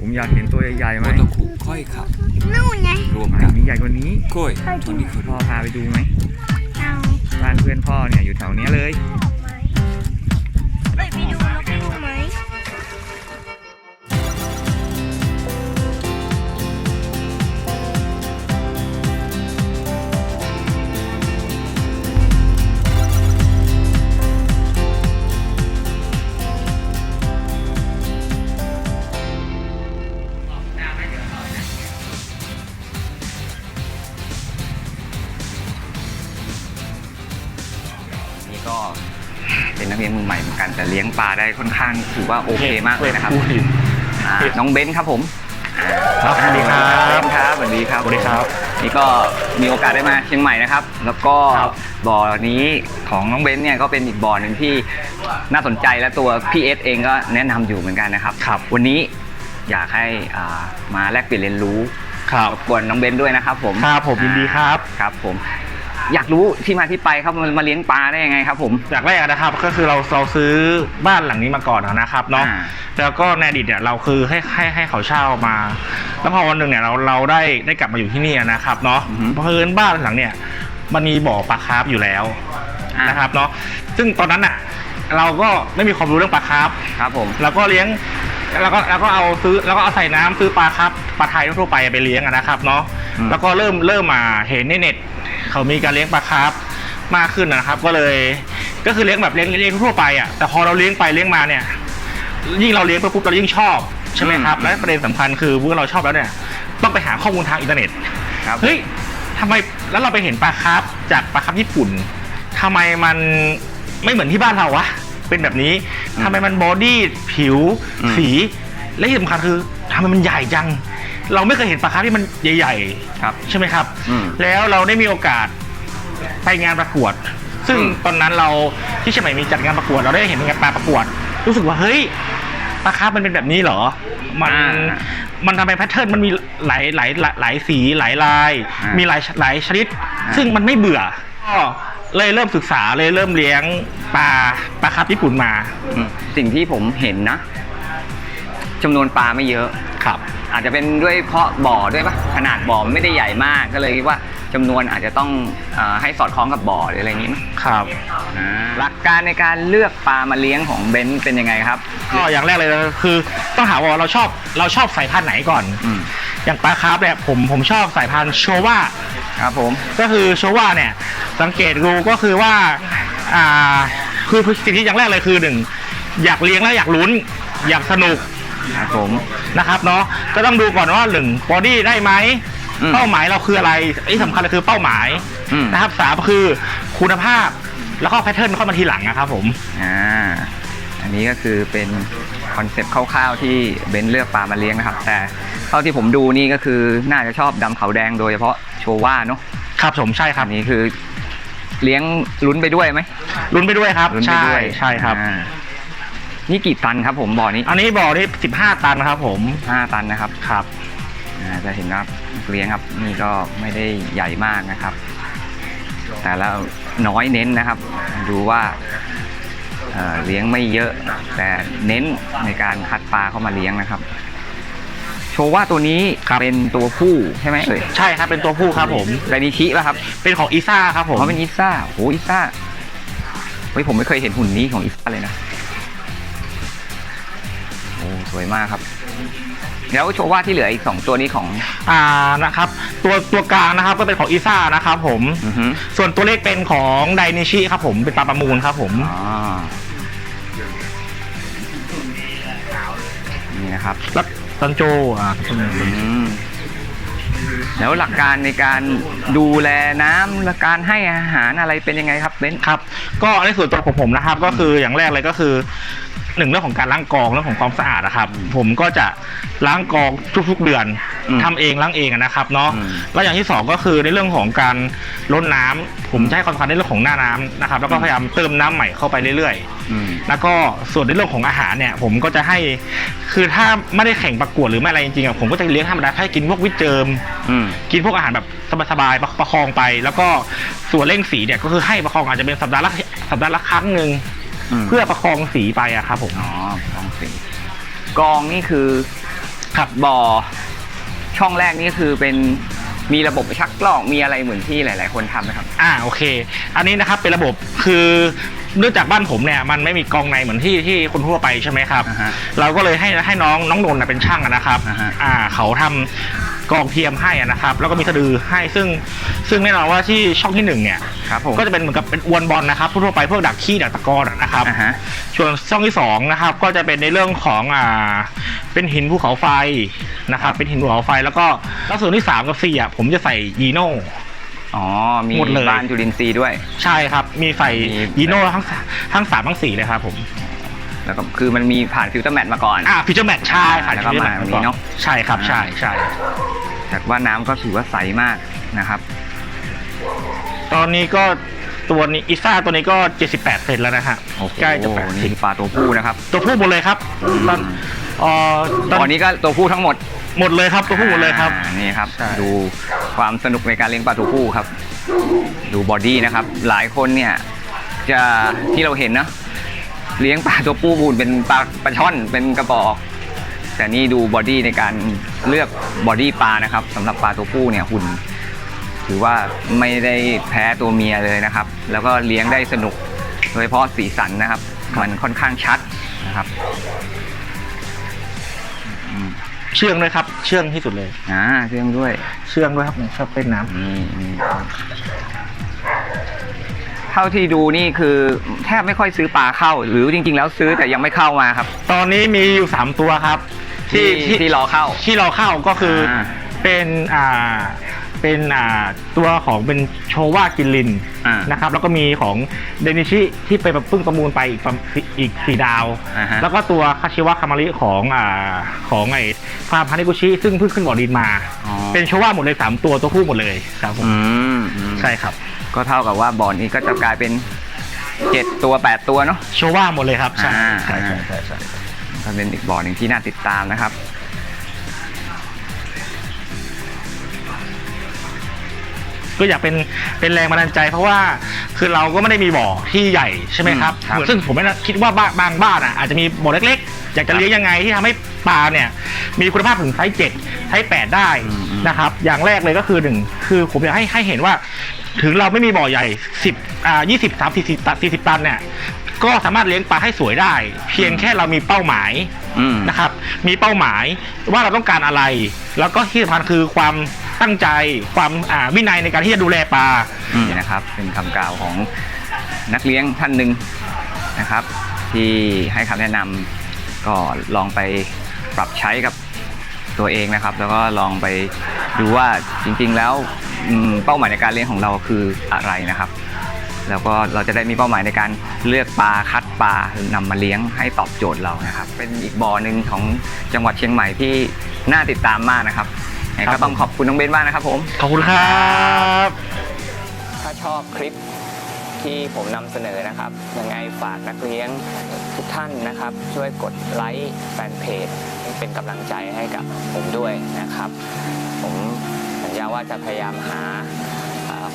ผมอยากเห็นตัวใหญ่ๆไหมโมโตคุค่อยขับ นู่นไงรวมไม่กับมีใหญ่กว่านี้โค้ยโทนี่คุพ่อพาไปดูไหมเอาบ้านเพื่อนพ่อเนี่ยอยู่แถวเนี้ยเลย เป็นนักเรียนมือใหม่เหมือนกันแต่เลี้ยงปลาได้ค่อนข้างถือว่าโอเคมากเลยนะครับอ่าน้องเบนซ์ครับผมครับสวัสดีครับเบนซ์ครับสวัสดีครับสวัสดีครับ นี่ก็มีโอกาสได้มาเชียงใหม่นะครับ แล้วก็ครับบ่อนี้ของน้องเบนซ์เนี่ยก็เป็นอีกบ่อหนึ่งที่น่าสนใจและตัวพี่เอสเองก็แนะนำอยู่เหมือนกันนะครับครับ วันนี้อยากให้อ่ามาแลกเปลี่ยนเรียนรู้ครับรบกวนน้องเบนซ์ด้วยนะครับผมครับผมยินดีครับครับผม อยากรู้ที่มาที่ไปครับมันมาเลี้ยงปลาได้ยังไงครับผม จากแรกนะครับก็คือเราเราซื้อบ้านหลังนี้มาก่อนนะครับเนาะอ่า แล้วก็ในอดีตเนี่ยเราคือให้ให้ให้เขาเช่ามา แล้วพอวันหนึ่งเนี่ยเราเราได้ได้กลับมาอยู่ที่นี่นะครับเนาะอือฮึ เพราะเอิญบ้านหลังเนี่ยมันมีบ่อปลาคาร์ฟอยู่แล้วอ่านนะครับเนาะซึ่งตอนนั้นอะเราก็ไม่มีความรู้เรื่องปลาคาร์ฟ ครับผมเราก็เลี้ยงแล้วก็แล้วก็เอาซื้อแล้วก็เอาใส่น้ำซื้อปลาครับปลาไทยทั่วไปไปเลี้ยงอะนะครับเนาะอืม แล้วก็เริ่มเริ่มมาเห็นในเน็ตเขามีการเลี้ยงปลาครับมากขึ้นนะครับ ก็เลยก็คือเลี้ยงแบบเลี้ยงเลี้ยงทั่วไปอะแต่พอเราเลี้ยงไปเลี้ยงมาเนี่ย ยิ่งเราเลี้ยงไปปุ๊บเรายิ่งชอบใช่ไหมครับอืมและประเด็นสำคัญคือเมื่อเราชอบแล้วเนี่ยต้องไปหาข้อมูลทางอินเทอร์เน็ตครับเฮ้ยทำไมแล้วเราไปเห็นปลาครับจากปลาครับญี่ปุ่นทำไมมันไม่เหมือนที่บ้านเราวะเป็นแบบนี้อืมทำไมมันบอดี้ผิวอืมสีและที่สำคัญคือทำไมมันใหญ่จัง เราไม่เคยเห็นปลาครับที่มันใหญ่ครับ ๆ ใช่ไหมครับ อืม แล้วเราได้มีโอกาสไปงานประกวด ซึ่งอืมตอนนั้นเราที่เชียงใหม่มีจัดงานประกวด เราได้เห็นงานปลาประกวด รู้สึกว่าเฮ้ยปลาครับมันเป็นแบบนี้เหรอ มันอ่ามันทำไมแพทเทิร์นมันมีหลายหลายหลายหลายสีหลายลาย อ่ามีมีหลายหลายชนิดอ่าซึ่งมันไม่เบื่อก็เลยเริ่มศึกษาเลยเริ่มเลี้ยงปลาปลาครับญี่ปุ่นมาอืมสิ่งที่ผมเห็นนะจำนวนปลาไม่เยอะ ครับ อาจจะเป็นด้วยเพราะบ่อด้วยปะขนาดบ่อมันไม่ได้ใหญ่มากก็เลยคิดว่าจำนวนอาจจะต้องเออให้สอดคล้องกับบ่อหรืออะไรอย่างนี้มั้ยครับอ่าหลักการในการเลือกปลามาเลี้ยงของเบนซ์เป็นยังไงครับก็อย่างแรกเลยคือต้องหาว่าเราชอบเราชอบสายพันธุ์ไหนก่อนอืมอย่างปลาคาร์ฟเนี่ยผมผมชอบสายพันธุ์โชว่าครับผมก็คือโชว่าเนี่ยสังเกตดูก็คือว่าอ่าคือสิ่งที่อย่างแรกเลยคือหนึ่งอยากเลี้ยงแล้วอยากลุ้น อยากสนุก ครับผมนะครับเนาะก็ต้องดูก่อนว่าหนึ่งบอดี้ได้ไหมอืมเป้าหมายเราคืออะไรไอ้สำคัญเลยคือเป้าหมายอืม นะครับสามคือคุณภาพแล้วก็แพทเทิร์นเข้ามาทีหลังนะครับผม อ่า อันนี้ก็คือเป็นคอนเซปต์คร่าวๆที่เบนซ์เลือกปลามาเลี้ยงนะครับ แต่เท่าที่ผมดูนี่ก็คือน่าจะชอบดำเขาแดงโดยเฉพาะโชว่าเนาะครับผมใช่ครัอับนนี้คือเลี้ยงลุ้นไปด้วยไหมลุ้นไปด้วยครับลุ้นไปใช่ด้วยใช่ครับ อ่า นี่กี่ตันครับผมบ่อนี้อันนี้บ่อนี่15 ตันครับผมห้าตันนะครับครับอ่าจะเห็นว่าเลี้ยงครับนี่ก็ไม่ได้ใหญ่มากนะครับ แต่แล้วน้อยเน้นนะครับ ดูว่าเอ่อเลี้ยงไม่เยอะ แต่เน้นในการคัดปลาเข้ามาเลี้ยงนะครับ โชว์ว่าตัวนี้ครับเป็นตัวผู้ใช่ไหมเอ่ยใช่ครับเป็นตัวผู้ครับผม ไดนิชิป่ะครับเป็นของอีซ่าครับผมเขาเป็นอิซ่าโอ้อิซ่าเฮ้ยผมไม่เคยเห็นหุ่นนี้ของอิซ่าเลยนะโอ้ส วยมากครับ แล้วโชว์ว่าที่เหลืออีกสองตัวนี้ของ อ่านะครับ ตัวตัวกลางนะครับก็เป็นของอีซ่านะครับผม อือฮึส่วนตัวเล็กเป็นของไดนิชิครับผมเป็นปลาประมูลครับผมอ๋อนี่นะครับ แล้วซันโจอ่าอืมแล้วหลักการในการดูแลน้ำและการให้อาหารอะไรเป็นยังไงครับเบนซ์ ครับ ก็ในส่วนตัวของผมนะครับ ก็คืออย่างแรกเลยก็คือ หนึ่งเรื่องของการล้างกองเรื่องของความสะอาดนะครับผมก็จะล้างกองทุกๆเดือนอืมทำเองล้างเองอะนะครับเนาะอืม แล้วอย่างที่สองก็คือในเรื่องของการลดน้ำผมจะให้ความสำคัญในเรื่องของหน้าน้ำนะครับแล้วก็พยายามเติมน้ำใหม่เข้าไปเรื่อยๆ อืม แล้วก็ส่วนในเรื่องของอาหารเนี่ย ผมก็จะให้ คือถ้าไม่ได้แข่งประกวดหรือไม่อะไรจริงๆอะผมก็จะเลี้ยงธรรมดาให้กินพวกวิตเจิม อืม กินพวกอาหารแบบสบายๆประประคองไป แล้วก็ส่วนเร่งสีเนี่ยก็คือให้ประคองอาจจะเป็นสัปดาห์ละสัปดาห์ละครั้งหนึ่ง ม เพื่อประคองสีไปอะครับผม อ๋อกองสีกองนี่คือครับบ่อ ช่องแรกนี่คือเป็นมีระบบชักกล้องมีอะไรเหมือนที่หลาย ๆ คนทำไหมครับ อ่าโอเค อันนี้นะครับเป็นระบบคือเนื่องจากบ้านผมเนี่ยมันไม่มีกองในเหมือนที่ที่คนทั่วไปใช่ไหมครับอ่าฮะเราก็เลยให้ให้น้องน้องนนท์น่ะเป็นช่างอะนะครับ อ่าฮะอ่าเขาทำ กองเทียมให้อะนะครับ แล้วก็มีสะดือให้ซึ่ง ซึ่งแน่นอนว่าที่ช่องที่หนึ่งเนี่ยครับผมก็จะเป็นเหมือนกับเป็นอวนบอลนะครับทั่วๆไปพวกดักขี้ดักตะกอนอะนะครับอ่าฮะ ส่วนช่องที่สองนะครับก็จะเป็นในเรื่องของอ่าเป็นหินภูเขาไฟนะครับ เป็นหินภูเขาไฟแล้วก็แล้วส่วนที่สามกับสี่อะผมจะใส่ยีโน่ อ๋อ มีหมดเลย บ้านจุลินทรีย์ด้วย ใช่ครับ มีใส่มี ยีโน่ทั้งสามทั้งสามทั้งสี่เลยครับผม แล้วก็คือมันมีผ่านฟิลเตอร์แมทมาก่อน อ่าฟิชเจอร์แมทใช่ค่ะแล้วก็ฟิชเจอร์แมทมาแบบนี้เนอะใช่ครับใช่ใช่ แต่ว่าน้ำก็ถือว่าใสมากนะครับ ตอนนี้ก็ตัวนี้อิซ่าตัวนี้ก็ 78เซนแล้วนะฮะโอ้โหใกล้จะนี่คือปลาตัวผู้นะครับ80ตัวผู้หมดเลยครับตอนเอ่อตตออนนนี้ก็ตัวผู้ทั้งหมดหมดเลยครับตัวผู้หมดเลยครับ อ่านี่ครับ ใช่ ดูความสนุกในการเลี้ยงปลาตัวผู้ครับ ดูบอดี้นะครับ หลายคนเนี่ยจะที่เราเห็นนะเลี้ยงปลาตัวผู้บูนเป็นปลาปลาช่อนเป็นกระบอก แต่นี่ดูบอดี้ในการเลือกบอดี้ปลานะครับสำหรับปลาตัวผู้เนี่ยหุ่น ถือว่าไม่ได้แพ้ตัวเมียเลยนะครับ แล้วก็เลี้ยงได้สนุกโดยเฉพาะสีสันนะครับ มันค่อนข้างชัดนะครับอืมเชื่องด้วยครับ เชื่องที่สุดเลยอ่าเชื่องด้วยเชื่องด้วยครับชอบเล่นน้ำนี่นี่เท่าที่ดูนี่คือแทบไม่ค่อยซื้อปลาเข้า หรือจริงๆ แล้วซื้อแต่ยังไม่เข้ามาครับตอนนี้มีอยู่3ตัวครับ ที่ที่รอเข้า ที่เราเข้าก็คืออา เป็นอ่าเป็นอ่าตัวของเป็นโชว่ากินลินอ่านะครับแล้วก็มีของเดนิชิที่ไปเพิ่งประมูลไปอีกประอีกสี่ดาว อ่าฮะ แล้วก็ตัวคาชิวะคามาริของอ่าของไอ้ฟาร์มฮานิกุชิซึ่งเพิ่งขึ้นบ่อดินมา อ๋อ เป็นโชว่าหมดเลยสามตัวตัวผู้หมดเลยครับผมอืมอืมใช่ครับก็เท่ากับว่าบ่อนนี้ก็จะกลายเป็นเจ็ดตัวแปดตัวเนาะโชว่าหมดเลยครับใช่อ่าใช่ใช่ใช่ใช่ ก็เป็นอีกบ่อหนึ่งที่น่าติดตามนะครับก็อยากเป็นเป็นแรงบันดาลใจ เพราะว่าคือเราก็ไม่ได้มีบ่อที่ใหญ่ใช่ไหมครับอืมครับ ซึ่งผมไม่น่าคิดว่าบ้านบางบ้านอะอาจจะมีบ่อเล็กๆ อยากจะเลี้ยงยังไงที่ทำให้ปลาเนี่ยมีคุณภาพถึงไซส์เจ็ดไซส์แปดได้นะครับ อย่างแรกเลยก็คือหนึ่งคือผมอยากให้ให้เห็นว่า ถึงเราไม่มีบ่อใหญ่สิบอ่ายี่สิบสามสี่สิบตันสี่สิบตันเนี่ยก็สามารถเลี้ยงปลาให้สวยได้ เพียงแค่เรามีเป้าหมายอืม นะครับ มีเป้าหมายว่าเราต้องการอะไร แล้วก็ที่สำคัญคือความตั้งใจความอ่าวินัยในการที่จะดูแลปลา นี่นะครับเป็นคำกล่าวของนักเลี้ยงท่านหนึ่งนะครับ ที่ให้คำแนะนำก็ลองไปปรับใช้กับตัวเองนะครับ แล้วก็ลองไปดูว่าจริงๆแล้วอืม เป้าหมายในการเลี้ยงของเราคืออะไรนะครับ แล้วก็เราจะได้มีเป้าหมายในการเลือกปลาคัดปลานำมาเลี้ยงให้ตอบโจทย์เรานะครับ เป็นอีกบ่อหนึ่งของจังหวัดเชียงใหม่ที่น่าติดตามมากนะครับยังไงครัก็บต้องขอบคุณน้องเบนมากนะครับผมขอบคุณครับถ้าชอบคลิปที่ผมนำเสนอนะครับ ยังไงฝากนักเลี้ยงทุกท่านนะครับ ช่วยกดไลค์แฟนเพจเป็นกำลังใจให้กับผมด้วยนะครับ ผมสั ญาว่าจะพยายามหา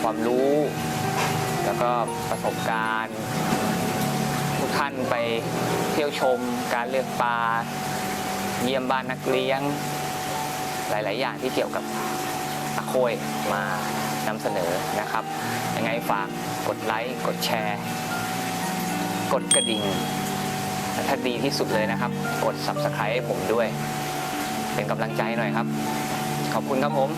ความรู้ แล้วก็ประสบการณ์ ทุกท่านไปเที่ยวชม การเลือกปลาเยี่ยมบ้านนักเลี้ยง หลาย ๆ อย่างที่เกี่ยวกับตะโคยมานำเสนอนะครับ ยังไงฝากกดไลค์ กดแชร์ กดกระดิ่งถ้าดีที่สุดเลยนะครับ กด subscribe ให้ผมด้วย เป็นกำลังใจหน่อยครับ ขอบคุณครับผม